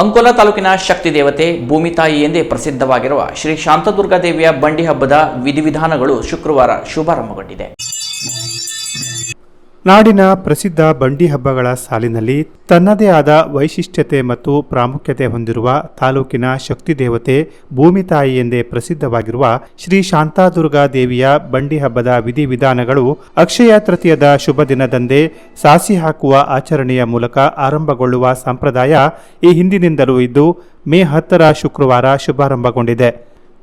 ಅಂಕೋಲಾ ತಾಲೂಕಿನ ಶಕ್ತಿ ದೇವತೆ ಭೂಮಿ ತಾಯಿ ಎಂದೇ ಪ್ರಸಿದ್ಧವಾಗಿರುವ ಶ್ರೀ ಶಾಂತದುರ್ಗಾ ದೇವಿಯ ಬಂಡಿ ಹಬ್ಬದ ವಿಧಿವಿಧಾನಗಳು ಶುಕ್ರವಾರ ಶುಭಾರಂಭಗೊಂಡಿದೆ. ನಾಡಿನ ಪ್ರಸಿದ್ಧ ಬಂಡಿ ಹಬ್ಬಗಳ ಸಾಲಿನಲ್ಲಿ ತನ್ನದೇ ಆದ ವೈಶಿಷ್ಟ್ಯತೆ ಮತ್ತು ಪ್ರಾಮುಖ್ಯತೆ ಹೊಂದಿರುವ ತಾಲೂಕಿನ ಶಕ್ತಿ ದೇವತೆ ಭೂಮಿ ತಾಯಿ ಎಂದೇ ಪ್ರಸಿದ್ಧವಾಗಿರುವ ಶ್ರೀ ಶಾಂತಾದುರ್ಗಾ ದೇವಿಯ ಬಂಡಿ ಹಬ್ಬದ ವಿಧಿವಿಧಾನಗಳು ಅಕ್ಷಯ ತೃತೀಯದ ಶುಭ ದಿನದಂದೇ ಸಾಸಿ ಹಾಕುವ ಆಚರಣೆಯ ಮೂಲಕ ಆರಂಭಗೊಳ್ಳುವ ಸಂಪ್ರದಾಯ ಈ ಹಿಂದಿನಿಂದಲೂ ಇದ್ದು ಮೇ ಹತ್ತರ ಶುಕ್ರವಾರ ಶುಭಾರಂಭಗೊಂಡಿದೆ.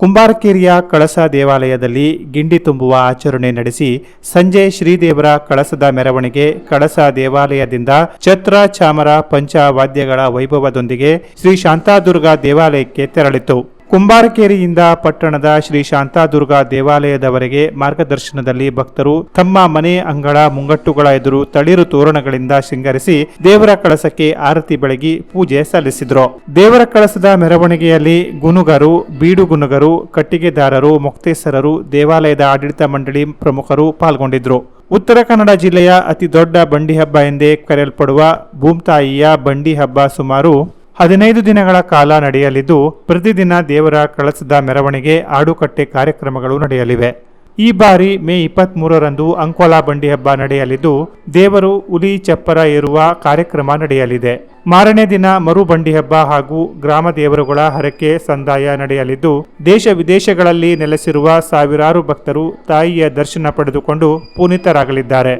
ಕುಂಬಾರಕೇರಿಯ ಕಳಸ ದೇವಾಲಯದಲ್ಲಿ ಗಿಂಡಿ ತುಂಬುವ ಆಚರಣೆ ನಡೆಸಿ ಸಂಜೆ ಶ್ರೀದೇವರ ಕಳಸದ ಮೆರವಣಿಗೆ ಕಳಸ ದೇವಾಲಯದಿಂದ ಛತ್ರ, ಚಾಮರ, ಪಂಚ ವಾದ್ಯಗಳ ವೈಭವದೊಂದಿಗೆ ಶ್ರೀ ಶಾಂತಾದುರ್ಗಾ ದೇವಾಲಯಕ್ಕೆ ತೆರಳಿತು. ಕುಂಬಾರಕೇರಿಯಿಂದ ಪಟ್ಟಣದ ಶ್ರೀ ಶಾಂತಾದುರ್ಗ ದೇವಾಲಯದವರೆಗೆ ಮಾರ್ಗದರ್ಶನದಲ್ಲಿ ಭಕ್ತರು ತಮ್ಮ ಮನೆ ಅಂಗಳ ಮುಂಗಟ್ಟುಗಳ ಎದುರು ತಳಿರು ತೋರಣಗಳಿಂದ ಶೃಂಗರಿಸಿ ದೇವರ ಕಳಸಕ್ಕೆ ಆರತಿ ಬೆಳಗಿ ಪೂಜೆ ಸಲ್ಲಿಸಿದರು. ದೇವರ ಕಳಸದ ಮೆರವಣಿಗೆಯಲ್ಲಿ ಗುನುಗರು ಬೀಡುಗುನುಗರು ಕಟ್ಟಿಗೆದಾರರು, ಮೊಕ್ತೇಸರರು, ದೇವಾಲಯದ ಆಡಳಿತ ಮಂಡಳಿ ಪ್ರಮುಖರು ಪಾಲ್ಗೊಂಡಿದ್ರು ಉತ್ತರ ಕನ್ನಡ ಜಿಲ್ಲೆಯ ಅತಿ ದೊಡ್ಡ ಬಂಡಿ ಹಬ್ಬ ಎಂದೇ ಕರೆಯಲ್ಪಡುವ ಭೂಮ್ತಾಯಿಯ ಬಂಡಿ ಹಬ್ಬ ಸುಮಾರು ಹದಿನೈದು ದಿನಗಳ ಕಾಲ ನಡೆಯಲಿದ್ದು, ಪ್ರತಿದಿನ ದೇವರ ಕಳಸದ ಮೆರವಣಿಗೆ, ಆಡುಕಟ್ಟೆ ಕಾರ್ಯಕ್ರಮಗಳು ನಡೆಯಲಿವೆ. ಈ ಬಾರಿ ಮೇ ಇಪ್ಪತ್ತ್ ಮೂರರಂದು ಅಂಕೋಲಾ ಬಂಡಿ ಹಬ್ಬ ನಡೆಯಲಿದ್ದು, ದೇವರು ಹುಲಿ ಚಪ್ಪರ ಏರುವ ಕಾರ್ಯಕ್ರಮ ನಡೆಯಲಿದೆ. ಮಾರನೇ ದಿನ ಮರು ಬಂಡಿ ಹಬ್ಬ ಹಾಗೂ ಗ್ರಾಮ ದೇವರುಗಳ ಹರಕೆ ಸಂದಾಯ ನಡೆಯಲಿದ್ದು, ದೇಶ ವಿದೇಶಗಳಲ್ಲಿ ನೆಲೆಸಿರುವ ಸಾವಿರಾರು ಭಕ್ತರು ತಾಯಿಯ ದರ್ಶನ ಪಡೆದುಕೊಂಡು ಪುನೀತರಾಗಲಿದ್ದಾರೆ.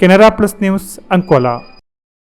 Canara plus news Ankola.